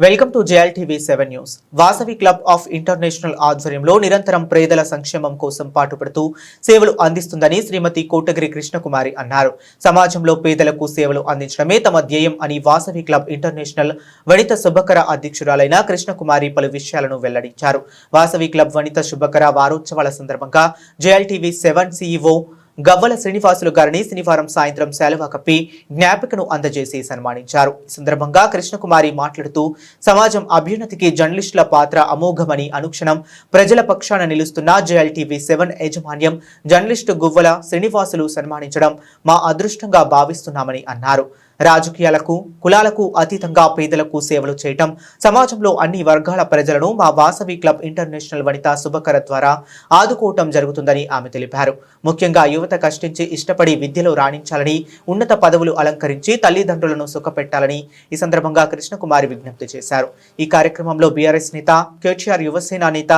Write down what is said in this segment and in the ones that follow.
Welcome to JL TV seven news. Vasavi club of international ఆధ్వర్యంలో నిరంతరం పేదల సంక్షేమం కోసం పాటుపడుతూ సేవలు అందిస్తుందని శ్రీమతి కోటగిరి కృష్ణకుమారి అన్నారు. సమాజంలో పేదలకు సేవలు అందించడమే తమ ధ్యేయం అని వాసవి క్లబ్ ఇంటర్నేషనల్ వనిత శుభకర అధ్యక్షురాలైన కృష్ణకుమారి పలు విషయాలను వెల్లడించారు. వాసవి క్లబ్ వనిత శుభకర వారోత్సవాల సందర్భంగా జేఎల్ టీవీ సెవెన్ సీఈఓ గవ్వల శ్రీనివాసులు గారిని శనివారం సాయంత్రం సెలవు కప్పి జ్ఞాపికను అందజేసి సన్మానించారు. ఈ సందర్భంగా కృష్ణకుమారి మాట్లాడుతూ సమాజం అభ్యున్నతికి జర్నలిస్టుల పాత్ర అమోఘమని అనుక్షణం ప్రజల పక్షాన నిలుస్తున్న జేఎల్ టీవీ సెవెన్ యాజమాన్యం జర్నలిస్టు గువ్వల శ్రీనివాసులు సన్మానించడం మా అదృష్టంగా భావిస్తున్నామని అన్నారు. రాజకీయాలకు కులాలకు అతీతంగా పేదలకు సేవలు చేయటం సమాజంలో అన్ని వర్గాల ప్రజలను మా వాసవి క్లబ్ ఇంటర్నేషనల్ వనితా శుభకర ద్వారా ఆదుకోవటం జరుగుతుందని ఆమె తెలిపారు. ముఖ్యంగా యువత కష్టించి ఇష్టపడి విద్యలో రాణించాలని ఉన్నత పదవులు అలంకరించి తల్లిదండ్రులను సుఖపెట్టాలని ఈ సందర్భంగా కృష్ణకుమారి విజ్ఞప్తి చేశారు. ఈ కార్యక్రమంలో బీఆర్ఎస్ నేత కేటీఆర్ యువసేన నేత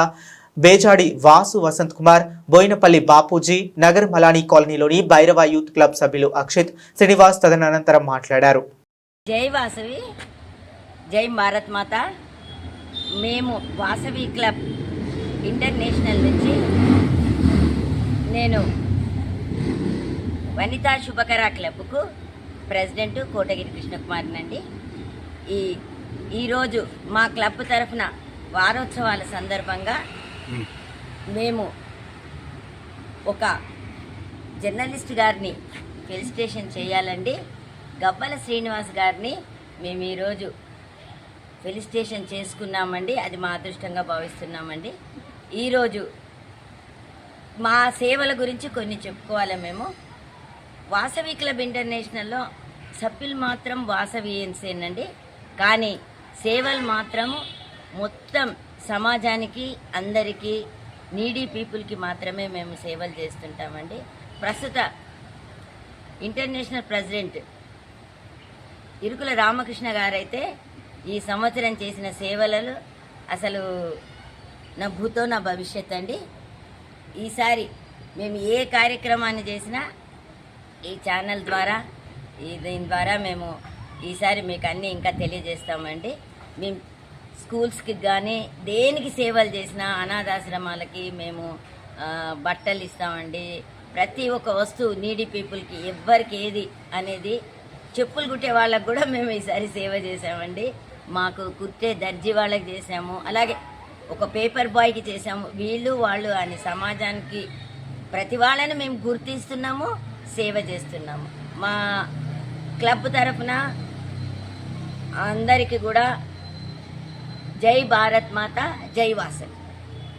బేజాడి వాసు వసంత్ కుమార్ బోయినపల్లి బాపూజీ నగర్ మలానీ కాలనీలోని భైరవ యూత్ క్లబ్ సభ్యులు అక్షిత్ శ్రీనివాస్ తదనంతరం మాట్లాడారు. జై వాసవి జై భారత్ మాత. మేము వాసవి క్లబ్ ఇంటర్నేషనల్ నుంచి నేను వనితా శుభకర క్లబ్కు ప్రెసిడెంట్ కోటగిరి కృష్ణకుమారినండి. ఈ ఈరోజు మా క్లబ్ తరఫున వారోత్సవాల సందర్భంగా మేము ఒక జర్నలిస్ట్ గారిని ఫెలిసిటేషన్ చేయాలండి. గబ్బల శ్రీనివాస్ గారిని మేము ఈరోజు ఫెలిసిటేషన్ చేసుకున్నామండి. అది మా అదృష్టంగా భావిస్తున్నామండి. ఈరోజు మా సేవల గురించి కొన్ని చెప్పుకోవాలి మేము. వాసవి క్లబ్ ఇంటర్నేషనల్లో సభ్యులు మాత్రం వాసవియన్సేనండి కానీ సేవలు మాత్రము మొత్తం సమాజానికి అందరికీ నీడీ పీపుల్కి మాత్రమే మేము సేవలు చేస్తుంటామండి. ప్రస్తుత ఇంటర్నేషనల్ ప్రెసిడెంట్ ఇరుకుల రామకృష్ణ గారైతే ఈ సంవత్సరం చేసిన సేవలలో అసలు నా భూతో నా భవిష్యత్ అండి. ఈసారి మేము ఏ కార్యక్రమాన్ని చేసినా ఈ ఛానల్ ద్వారా ఈ దీని ద్వారా మేము ఈసారి మీకు అన్నీ ఇంకా తెలియజేస్తామండి. మేము స్కూల్స్కి కానీ దేనికి సేవలు చేసినా అనాథాశ్రమాలకి మేము బట్టలు ఇస్తామండి. ప్రతి ఒక్క వస్తువు నీడీ పీపుల్కి ఎవ్వరికి ఏది అనేది చెప్పులు కుట్టే వాళ్ళకు కూడా మేము ఈసారి సేవ చేసామండి మాకు కుట్టే దర్జీ వాళ్ళకి చేసాము అలాగే ఒక పేపర్ బాయ్కి చేసాము వీళ్ళు వాళ్ళు అని సమాజానికి ప్రతి వాళ్ళని మేము గుర్తిస్తున్నాము సేవ చేస్తున్నాము. మా క్లబ్ తరఫున అందరికీ కూడా జై భారత్ మాత జై వాసవి